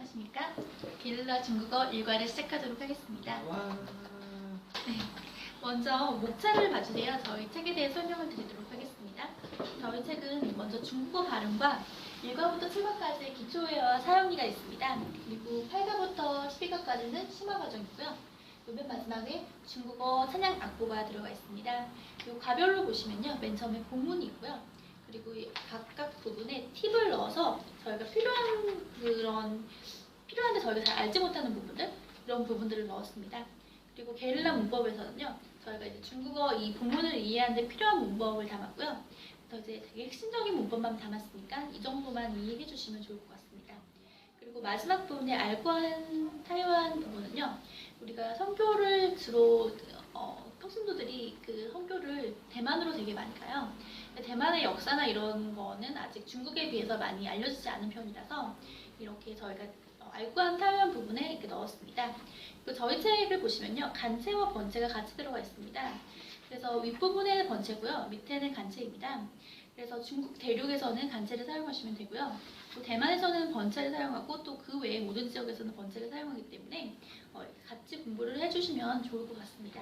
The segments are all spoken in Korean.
안녕하십니까. 게릴라 중국어 일과를 시작하도록 하겠습니다. 와. 먼저 목차를 봐주세요. 저희 책에 대해 설명을 드리도록 하겠습니다. 저희 책은 먼저 중국어 발음과 1과부터 7과까지 기초 회화 사용리가 있습니다. 그리고 8과부터 12과까지는 심화 과정이고요. 요맨 마지막에 중국어 찬양 악보가 들어가 있습니다. 요 과별로 보시면요. 맨 처음에 본문이 있고요. 그리고 이 각각 부분에 팁을 넣어서 저희가 필요한 그런 필요한데 저희가 잘 알지 못하는 부분들 이런 부분들을 넣었습니다. 그리고 게릴라 문법에서는요, 저희가 이제 중국어 이 본문을 이해하는데 필요한 문법을 담았고요. 그래서 이제 되게 핵심적인 문법만 담았으니까 이 정도만 이해해 주시면 좋을 것 같습니다. 그리고 마지막 부분에 알고한 타이완 부분은요, 우리가 선교를 주로 어, 평신도들이 그 선교를 대만으로 되게 많이 가요. 근데 대만의 역사나 이런 거는 아직 중국에 비해서 많이 알려지지 않은 편이라서 이렇게 저희가 어, 알고한 타이완 부분에 이렇게 넣었습니다. 그 저희 책을 보시면요 간체와 번체가 같이 들어가 있습니다. 그래서 윗부분에는 번체고요 밑에는 간체입니다. 그래서 중국 대륙에서는 간체를 사용하시면 되고요. 또 대만에서는 번체를 사용하고 또 그 외에 모든 지역에서는 번체를 사용하기 때문에 어, 같이 공부를 해주시면 좋을 것 같습니다.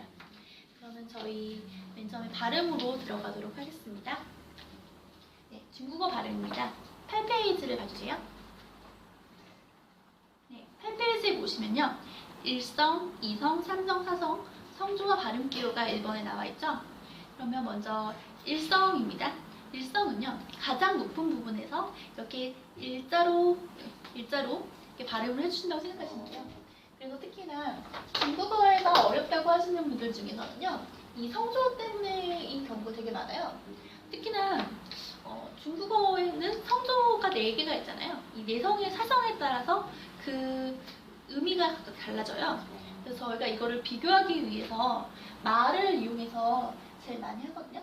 그러면 저희 맨 처음에 발음으로 들어가도록 하겠습니다. 네, 중국어 발음입니다. 8페이지를 봐주세요. 네, 8페이지에 보시면요. 1성, 2성, 3성, 4성 성조와 발음 기호가 1번에 나와 있죠. 그러면 먼저 1성입니다. 1성은요. 가장 높은 부분에서 이렇게 일자로 일자로 이렇게 발음을 해주신다고 생각하시면 돼요. 그래서 특히나 중국어가 어렵다고 하시는 분들 중에서는요. 이 성조 때문에 이 경우가 되게 많아요. 특히나 어, 중국어에는 성조가 4개가 있잖아요. 이 내성의 사성에 따라서 그 의미가 달라져요. 그래서 저희가 이거를 비교하기 위해서 말을 이용해서 제일 많이 하거든요.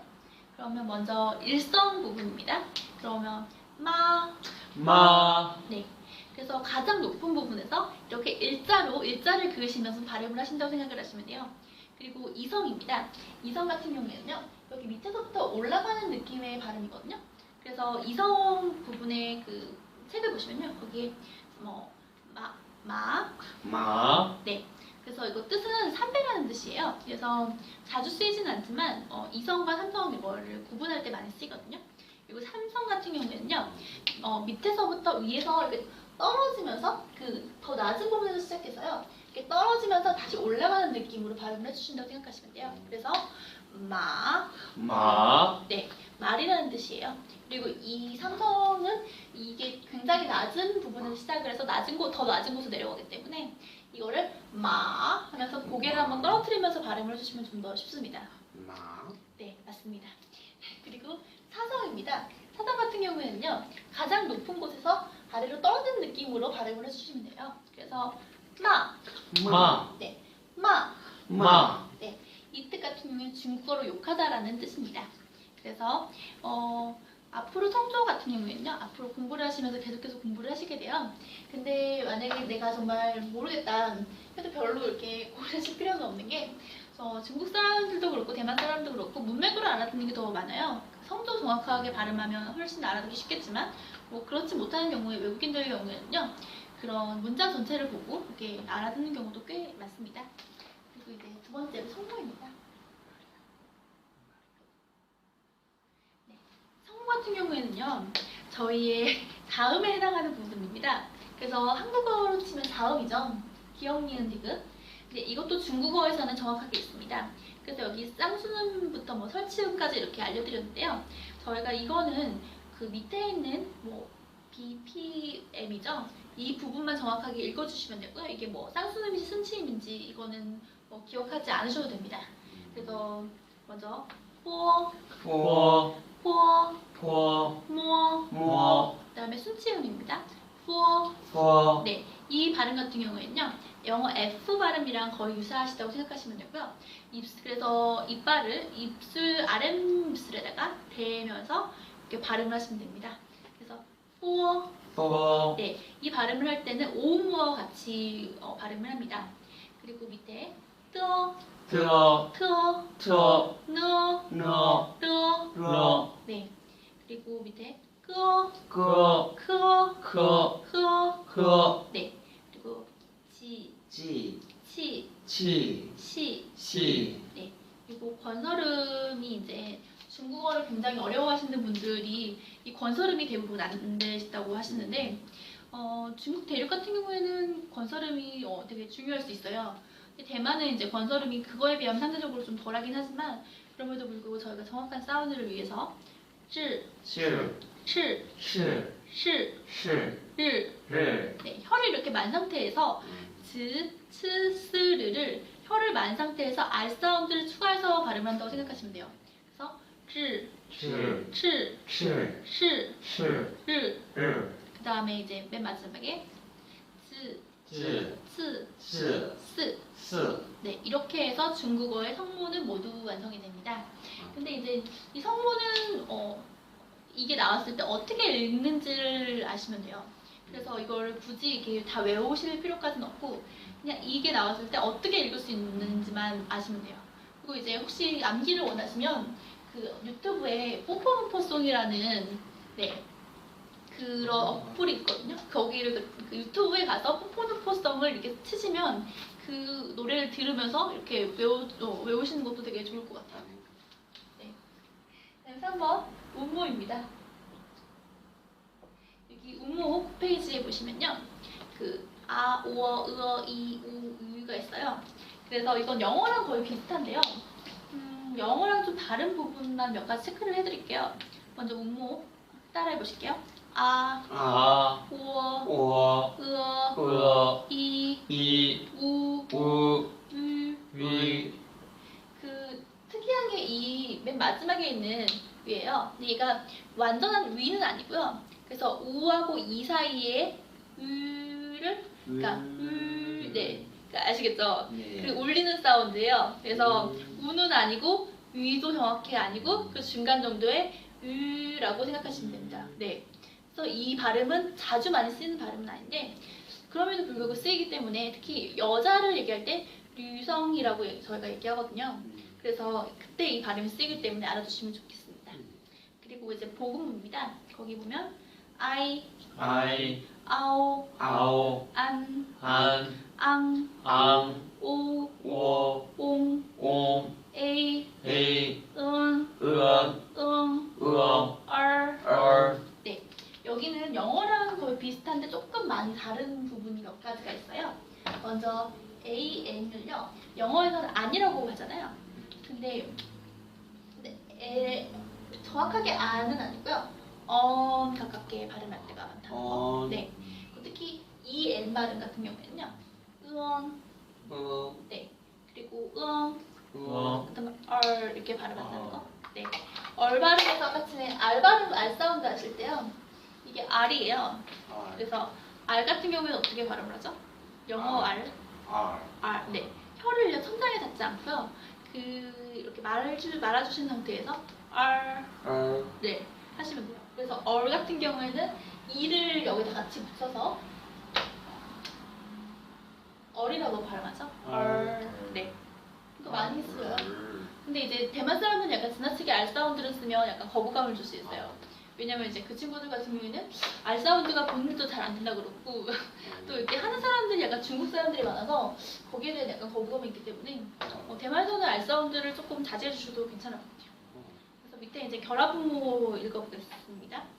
그러면 먼저 일성 부분입니다. 그러면 마, 마. 네. 그래서 가장 높은 부분에서 이렇게 일자로 일자를 그으시면서 발음을 하신다고 생각을 하시면 돼요. 그리고 이성입니다. 이성 같은 경우에는요. 여기 밑에서부터 올라가는 느낌의 발음이거든요. 그래서 이성 부분의 그 책을 보시면요. 거기에 뭐 마, 마, 마. 네. 그래서 이거 뜻은 삼배라는 뜻이에요. 그래서 자주 쓰이진 않지만 어, 이성과 삼성 이거를 구분할 때 많이 쓰이거든요. 그리고 삼성 같은 경우에는요. 어, 밑에서부터 위에서 이렇게 떨어지면서 그 더 낮은 부분에서 시작해서요. 이렇게 떨어지면서 다시 올라가는 느낌으로 발음을 해주신다고 생각하시면 돼요. 그래서 마, 마. 네, 말이라는 뜻이에요. 그리고 이 삼성은 이게 굉장히 낮은 부분에서 시작을 해서 낮은 곳, 더 낮은 곳으로 내려가기 때문에 이거를 마 하면서 고개를 한번 떨어뜨리면서 발음을 해주시면 좀 더 쉽습니다. 마. 네, 맞습니다. 그리고 사성입니다. 사성 같은 경우에는요, 가장 높은 곳에서 아래로 떨어지는 느낌으로 발음을 해주시면 돼요. 그래서 마, 마. 마, 마. 이뜻 같은 경우는 중국어로 욕하다라는 뜻입니다. 그래서 어, 앞으로 성조 같은 경우에는요. 앞으로 공부를 하시면서 계속해서 공부를 하시게 돼요. 근데 만약에 내가 정말 모르겠다 해도 별로 이렇게 고려하실 필요는 없는 게 어, 중국 사람들도 그렇고 대만 사람도 그렇고 문맥으로 알아듣는 게 더 많아요. 성조 정확하게 발음하면 훨씬 알아듣기 쉽겠지만 뭐 그렇지 못하는 경우에 외국인들의 경우에는요. 그런 문장 전체를 보고 이렇게 알아듣는 경우도 꽤 많습니다. 그리고 이제 두 번째로 성모입니다. 네, 성모 같은 경우에는요, 저희의 다음에 해당하는 부분입니다. 그래서 한국어로 치면 다음이죠. 기억, 니은, 디귿. 근데 이것도 중국어에서는 정확하게 있습니다. 그래서 여기 쌍수는부터 뭐 설치음까지 이렇게 알려드렸는데요. 저희가 이거는 그 밑에 있는 뭐 BPM이죠. 이 부분만 정확하게 읽어주시면 되고요. 이게 뭐 쌍수음인지 순치음인지 이거는 뭐 기억하지 않으셔도 됩니다. 그래서 먼저 뽀, 포. 뽀, 포. 모, 모. 그다음에 순치음입니다. 뽀. 포. 네, 이 발음 같은 경우에는요. 영어 F 발음이랑 거의 유사하시다고 생각하시면 되고요. 입, 그래서 이빨을 입술 아랫입술에다가 대면서 이렇게 발음을 하시면 됩니다. 그래서 뽀, 포. 네, 이 발음을 할 때는 오음과 같이 어, 발음을 합니다. 그리고 밑에 뜨어, 트어. 트어, 트어. 너, 너. 르, 러. 네. 그리고 밑에 끄어, 끄어. 크어, 크어. 흐어, 크어. 네. 지, 치, 치, 시. 시. 네. 그리고 권설음이 이제 중국어를 굉장히 어려워하시는 분들이 이 건설음이 대부분 안 되시다고 하시는데 어, 중국 대륙 같은 경우에는 건설음이 어, 되게 중요할 수 있어요. 대만은 이제 권설음이 그거에 비하면 상대적으로 좀 덜하긴 하지만 그럼에도 불구하고 저희가 정확한 사운드를 위해서 실, 실, 실, 실, 실, 실, 를, 를. 네, 혀를 이렇게 만 상태에서 즈, 츠, 스, 르를 혀를 만 상태에서 알 사운드를 추가해서 발음한다고 생각하시면 돼요. 즈, 즈, 츠, 츠, 시, 시, 르. 르. 그 다음에 이제 맨 마지막에 즈, 즈, 츠, 스, 스. 스. 네, 이렇게 해서 중국어의 성모는 모두 완성이 됩니다. 근데 이제 이 성모는 어, 이게 나왔을 때 어떻게 읽는지를 아시면 돼요. 그래서 이걸 굳이 이게 다 외우실 필요까지는 없고 그냥 이게 나왔을 때 어떻게 읽을 수 있는지만 아시면 돼요. 그리고 이제 혹시 암기를 원하시면 그 유튜브에 뽀뽀뽀송이라는 네 그런 어플이 있거든요. 거기를 그, 그 유튜브에 가서 뽀뽀뽀송을 이렇게 치시면 그 노래를 들으면서 이렇게 외우, 어, 외우시는 것도 되게 좋을 것 같아요. 네, 3번 운모입니다. 여기 운모 홈페이지에 보시면요. 그 아, 오어, 으어, 이, 우, 으가 있어요. 그래서 이건 영어랑 거의 비슷한데요. 음, 영어랑 좀 다른 부분만 몇 가지 체크를 해드릴게요. 먼저 운모 따라해 보실게요. 아, 아, 오어, 오, 으어, 으어, 이, 이, 우, 우, 을, 위, 그 특이한 게 이 맨 마지막에 있는 위예요. 근데 얘가 완전한 위는 아니고요. 그래서 우하고 이 사이에 으를 그러니까 으, 네, 아시겠죠? 네. 그리고 울리는 사운드예요. 그래서 음. 우는 아니고 위도 정확히 아니고 그 중간 정도의 으라고 생각하시면 됩니다. 네. 그래서 이 발음은 자주 많이 쓰는 발음은 아닌데 그럼에도 불구하고 쓰이기 때문에 특히 여자를 얘기할 때 류성이라고 저희가 얘기하거든요. 그래서 그때 이 발음이 쓰이기 때문에 알아두시면 좋겠습니다. 그리고 이제 복음입니다. 거기 보면 I, 아이, 아오, 아오, 안, 안, 앙, 앙, 오, 오, 옹, 옹, 에이, 에이, 응, 으엉, 응, 으엉, 얼. 얼, 네. 여기는 영어랑 거의 비슷한데 조금 많이 다른 부분이 몇 가지가 있어요. 먼저 A, N을요. 영어에서는 아니라고 하잖아요. 근데 근데 에, 정확하게 아는 아니고요. 언 가깝게 발음할 때가 많다는 거. 어, 네. 특히 이 N 발음 같은 경우에는요. 으엉, 어, 네. 그리고 으엉, 어, 그다음에 얼 이렇게 발음한다는 거. 네. 얼 발음에서 같이 알 발음 알 사운드 하실 때요. 이게 R이에요. 아, 그래서 R 같은 경우에는 어떻게 발음을 하죠? 영어 R, 아, R. 네. 혀를 천장에 닿지 않고요. 그 이렇게 말을 주, 말아주신 상태에서 R, 어, 네 하시면 돼요. 그래서 얼 같은 경우에는 이를 여기다 같이 붙여서 얼이라고 발음하죠. 얼. 네. 이거 많이 써요. 근데 이제 대만 사람은 약간 지나치게 R 사운드를 쓰면 약간 거부감을 줄 수 있어요. 왜냐면 이제 그 친구들 같은 경우에는 R 사운드가 본인도 잘 안 된다 그러고 또 이렇게 하는 사람들이 약간 중국 사람들이 많아서 거기에 대한 약간 거부감이 있기 때문에 어, 대만에서는 R 사운드를 조금 자제해 주셔도 괜찮을 것 같아요. 이제 결합음모 읽어보겠습니다.